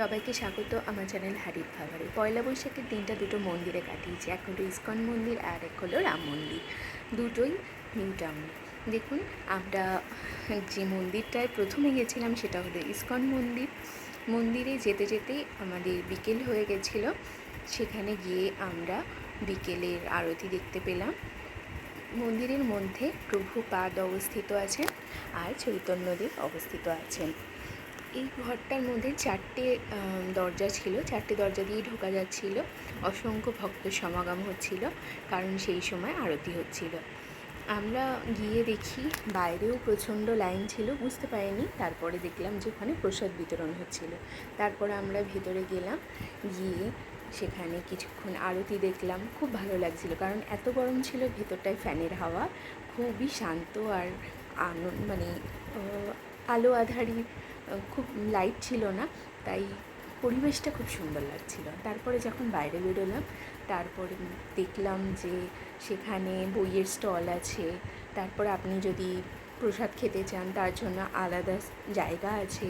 সবাইকে স্বাগত আমার চ্যানেল হারিফ খাবারে পয়লা বৈশাখের দিনটা দুটো মন্দিরে কাটিয়েছি এক হলো ইস্কন মন্দির আর এক হলো রাম মন্দির। দুটোই নিউ টাউনে দেখুন, আমরা যে মন্দিরটায় প্রথমে গেছিলাম সেটা হলো ইস্কন মন্দির। মন্দিরে যেতে যেতে আমাদের বিকেল হয়ে গেছিল, সেখানে গিয়ে আমরা বিকেলের আরতি দেখতে পেলাম। মন্দিরের মধ্যে প্রভু পাদ অবস্থিত আছেন আর চৈতন্যদেব অবস্থিত আছেন। এই ঘরটার মধ্যে চারটে দরজা ছিল। চারটে দরজা দিয়ে ঢোকা যাচ্ছিল। অসংখ্য ভক্ত সমাগম হচ্ছিল, কারণ সেই সময় আরতি হচ্ছিল। আমরা গিয়ে দেখি বাইরেও প্রচণ্ড লাইন ছিল, বুঝতে পারিনি। তারপরে দেখলাম যে ওখানে প্রসাদ বিতরণ হচ্ছিল। তারপরে আমরা ভেতরে গেলাম, গিয়ে সেখানে কিছুক্ষণ আরতি দেখলাম। খুব ভালো লাগছিল, কারণ এত গরম ছিল ভেতরটায় ফ্যানের হাওয়া। খুবই শান্ত আর আনন্দ মানে আলো আধারি খুব লাইট ছিল না, তাই পরিবেশটা খুব সুন্দর লাগছিল। তারপরে যখন বাইরে বেরোলাম, তারপরে দেখলাম যে সেখানে বইয়ের স্টল আছে। তারপর আপনি যদি প্রসাদ খেতে চান, তার জন্য আলাদা জায়গা আছে।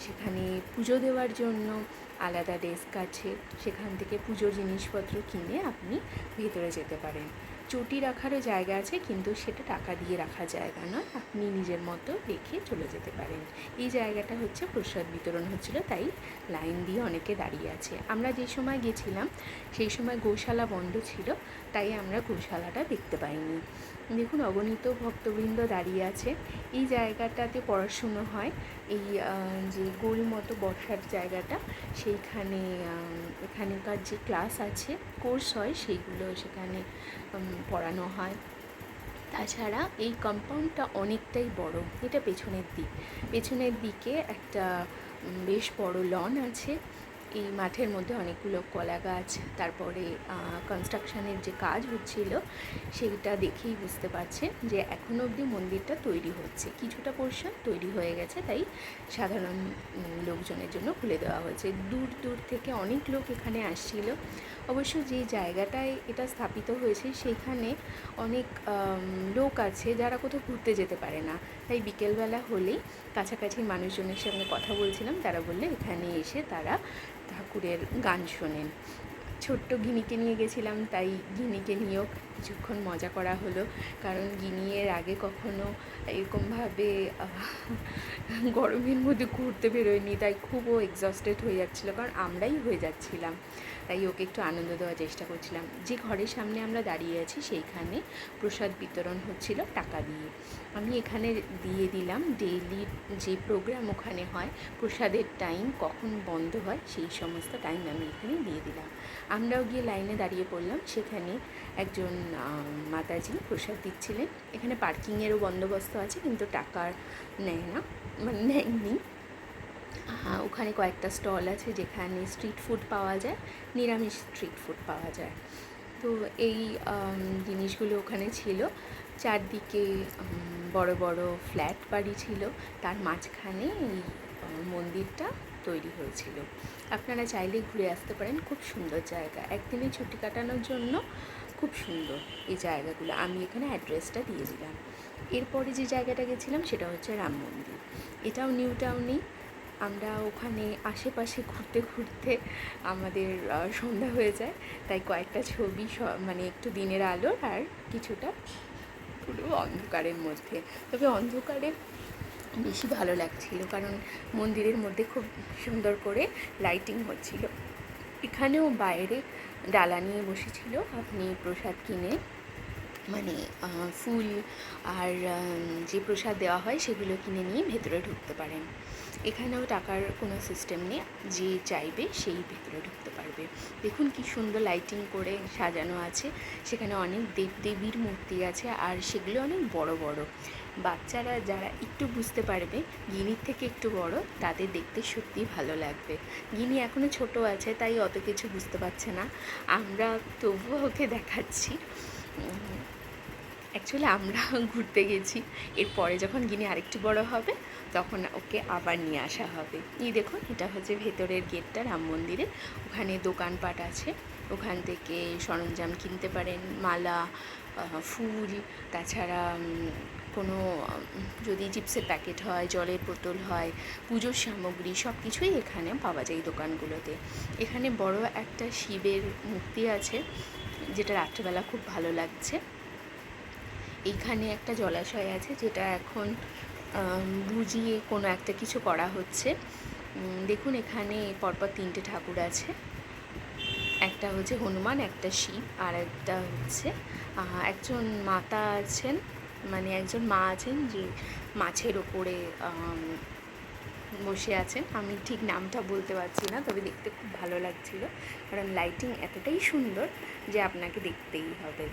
সেখানে পুজো দেওয়ার জন্য আলাদা ডেস্ক আছে। সেখান থেকে পুজোর জিনিসপত্র কিনে আপনি ভেতরে যেতে পারেন। চটি রাখারও জায়গা আছে, কিন্তু সেটা টাকা দিয়ে রাখা জায়গা নয়। আপনি নিজের মতো রেখে চলে যেতে পারেন। এই জায়গাটা হচ্ছে প্রসাদ বিতরণ হচ্ছিল, তাই লাইন দিয়ে অনেকে দাঁড়িয়ে আছে। আমরা যে সময় গেছিলাম, সেই সময় গোশালা বন্ধ ছিল, তাই আমরা গোশালাটা দেখতে পাইনি। দেখুন, অগণিত ভক্তবৃন্দ দাঁড়িয়ে আছে। এই জায়গাটাতে পড়াশুনো হয় এই যে গোল মতো বসার জায়গাটা, সেইখানে এখানকার যে ক্লাস আছে, কোর্স হয়, সেইগুলো সেখানে পড়ানো হয়। তাছাড়া এই কম্পাউন্ডটা অনেকটাই বড়, এটা পেছনের দিক। পেছনের দিকে একটা বেশ বড় লন আছে। এই মাঠের মধ্যে অনেকগুলো কলা গাছ তারপরে কনস্ট্রাকশনের যে কাজ হচ্ছিল সেইটা দেখেই বুঝতে পারছেন যে এখনও অবধি মন্দিরটা তৈরি হচ্ছে। কিছুটা পোর্শন তৈরি হয়ে গেছে, তাই সাধারণ লোকজনের জন্য খুলে দেওয়া হয়েছে। দূর দূর থেকে অনেক লোক এখানে আসছিল। অবশ্য যে জায়গাটায় এটা স্থাপিত হয়েছে, সেখানে অনেক লোক আছে যারা কোথাও ঘুরতে যেতে পারে না। তাই বিকেলবেলা হলেই কাছাকাছি মানুষজনের সঙ্গে কথা বলছিলাম। তারা বললে এখানে এসে তারা ঠাকুরের গান শোনেন। ছোট্ট গিনিকে নিয়ে গেছিলাম, তাই গিনিকে নিয়েও কিছুক্ষণ মজা করা হলো। কারণ গিনি এর আগে কখনো এরকমভাবে গরমের মধ্যে ঘুরতে বেরোয়নি, তাই খুব ও এক্সস্টেড হয়ে যাচ্ছিল, কারণ আমরাই হয়ে যাচ্ছিলাম। তাই ওকে একটু আনন্দ দেওয়ার চেষ্টা করছিলাম। যে ঘরের সামনে আমরা দাঁড়িয়ে আছি, সেইখানে প্রসাদ বিতরণ হচ্ছিল টাকা দিয়ে। আমি এখানে দিয়ে দিলাম ডেইলি যে প্রোগ্রাম ওখানে হয়, প্রসাদের টাইম কখন বন্ধ হয়, সেই সমস্ত টাইম আমি এখানে দিয়ে দিলাম। আমরাও গিয়ে লাইনে দাঁড়িয়ে পড়লাম। সেখানে একজন মাতাজি প্রসাদ দিচ্ছিলেন। এখানে পার্কিংয়েরও বন্দোবস্ত আছে, কিন্তু টাকার নেয় না মানে নেয়নি। ওখানে কয়েকটা স্টল আছে যেখানে স্ট্রিট ফুড পাওয়া যায়, নিরামিষ স্ট্রিট ফুড পাওয়া যায়। তো এই জিনিসগুলো ওখানে ছিল। চারদিকে বড় বড় ফ্ল্যাট বাড়ি ছিল। তার মাঝখানে এই মন্দিরটা তৈরি হয়েছিল। আপনারা চাইলে ঘুরে আসতে পারেন, খুব সুন্দর জায়গা। একদিনে ছুটি কাটানোর জন্য খুব সুন্দর এই জায়গাগুলো। আমি এখানে অ্যাড্রেসটা দিয়ে দিলাম। এরপরে যে জায়গাটা গেছিলাম সেটা হচ্ছে রাম মন্দির। এটাও নিউ টাউনেই আমরা ওখানে আশেপাশে ঘুরতে ঘুরতে আমাদের সন্ধ্যা হয়ে যায়। তাই কয়েকটা ছবি মানে একটু দিনের আলোর আর কিছুটা পুরো অন্ধকারের মধ্যে। তবে অন্ধকারে বেশি ভালো লাগছিল, কারণ মন্দিরের মধ্যে খুব সুন্দর করে লাইটিং হচ্ছিল। এখানেও বাইরে ডালা নিয়ে বসেছিল, আপনি প্রসাদ কিনে মানে ফুল আর যে প্রসাদ দেওয়া হয় সেগুলো কিনে নিয়ে ভেতরে ঢুকতে পারেন। এখানেও টাকার কোনো সিস্টেম নেই, যে চাইবে সেই ভেতরে ঢুকতে পারবে দেখুন কি সুন্দর লাইটিং করে সাজানো আছে। সেখানে অনেক দেব দেবীর মূর্তি আছে আর সেগুলো অনেক বড় বড়। বাচ্চারা যারা একটু বুঝতে পারবে, গিনির থেকে একটু বড়, তাদের দেখতে সত্যিই ভালো লাগবে। গিনি এখনও ছোট আছে, তাই অত কিছু বুঝতে পারছে না। আমরা তবুও ওকে দেখাচ্ছি। অ্যাকচুয়ালি আমরা ঘুরতে গেছি। এরপরে যখন গিনি আরেকটু বড় হবে, তখন ওকে আবার নিয়ে আসা হবে। এই দেখুন, এটা হচ্ছে ভেতরের গেটটা, রাম মন্দিরে। ওখানে দোকানপাট আছে। ওখান থেকে সরঞ্জাম কিনতে পারেন, মালা ফুল। তাছাড়া কোনো যদি চিপসের প্যাকেট হয়, জলের বোতল হয়, পুজোর সামগ্রী সব কিছুই এখানে পাওয়া যায় দোকানগুলোতে। এখানে বড় একটা শিবের মূর্তি আছে, যেটা রাত্রেবেলা খুব ভালো লাগছে। এইখানে একটা জলাশয় আছে যেটা এখন বুঝিয়ে কোনো একটা কিছু করা হচ্ছে। দেখুন এখানে পরপর তিনটে ঠাকুর আছে। একটা হচ্ছে হনুমান, একটা শিব, আর একটা হচ্ছে একজন মাতা আছেন মানে একজন মা আছেন যে মাছের ওপরে বসে আছেন। আমি ঠিক নামটা বলতে পারছি না, তবে দেখতে খুব ভালো লাগছিল। কারণ লাইটিং এতটাই সুন্দর যে আপনাকে দেখতেই হবে।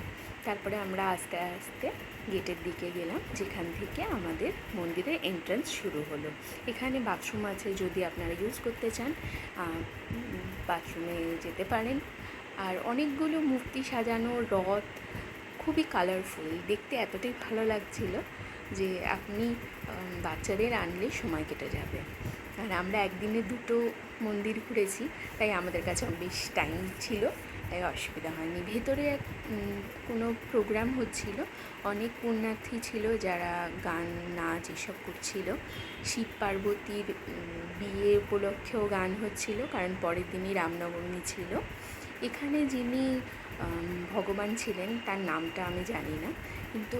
তারপরে আমরা আস্তে আস্তে গেটের দিকে গেলাম, যেখান থেকে আমাদের মন্দিরের এন্ট্রান্স শুরু হলো। এখানে বাথরুম আছে যদি আপনারা ইউজ করতে চান বাথরুমে যেতে পারেন। আর অনেকগুলো মূর্তি সাজানো, রথ, খুবই কালারফুল দেখতে এতটাই ভালো লাগছিল। যে আপনি বাচ্চাদের আনলে সময় কেটে যাবে। আর আমরা একদিনে দুটো মন্দির ঘুরেছি তাই আমাদের কাছে বেশ টাইম ছিল তাই অসুবিধা হয়নি। ভেতরে এক, কোনো প্রোগ্রাম হচ্ছিল অনেক পুণ্যার্থী ছিল যারা গান নাচ এসব করছিল। শিব পার্বতীর বিয়ে উপলক্ষেও গান হচ্ছিল কারণ পরের দিনই রামনবমী ছিল। এখানে যিনি ভগবান ছিলেন তার নামটা আমি জানি না কিন্তু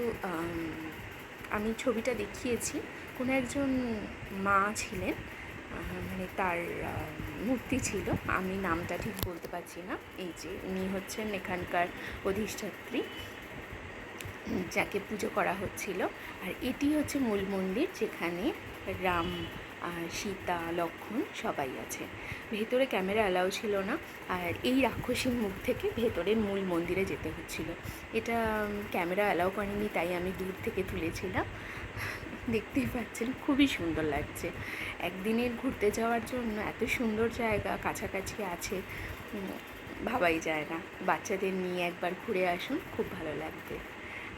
আমি ছবিটা দেখিয়েছি। কোনো একজন মা ছিলেন মানে তার মূর্তি ছিল। আমি নামটা ঠিক বলতে পারছি না। এই যে উনি হচ্ছেন এখানকার অধিষ্ঠাত্রী, যাকে পুজো করা হচ্ছিল। আর এটি হচ্ছে মূল মন্দির যেখানে রাম সীতা, লক্ষ্মণ সবাই আছে। ভেতরে ক্যামেরা অ্যালাউ ছিল না, আর এই রাক্ষসীর মুখ থেকে ভেতরের মূল মন্দিরে যেতে হচ্ছিল। এটা ক্যামেরা অ্যালাউ করেনি, তাই আমি দূর থেকে তুলেছিলাম। দেখতেই পাচ্ছেন, খুবই সুন্দর লাগছে। একদিনের ঘুরতে যাওয়ার জন্য এত সুন্দর জায়গা কাছাকাছি আছে ভাবাই যায় না। বাচ্চাদের নিয়ে একবার ঘুরে আসুন, খুব ভালো লাগবে।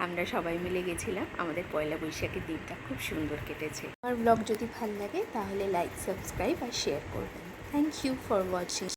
আমরা সবাই মিলে গেছিলাম। আমাদের পয়লা বৈশাখের দিনটা খুব সুন্দর কেটেছে। আমার ব্লগ যদি ভালো লাগে, তাহলে লাইক সাবস্ক্রাইব আর শেয়ার করবেন। Thank you for watching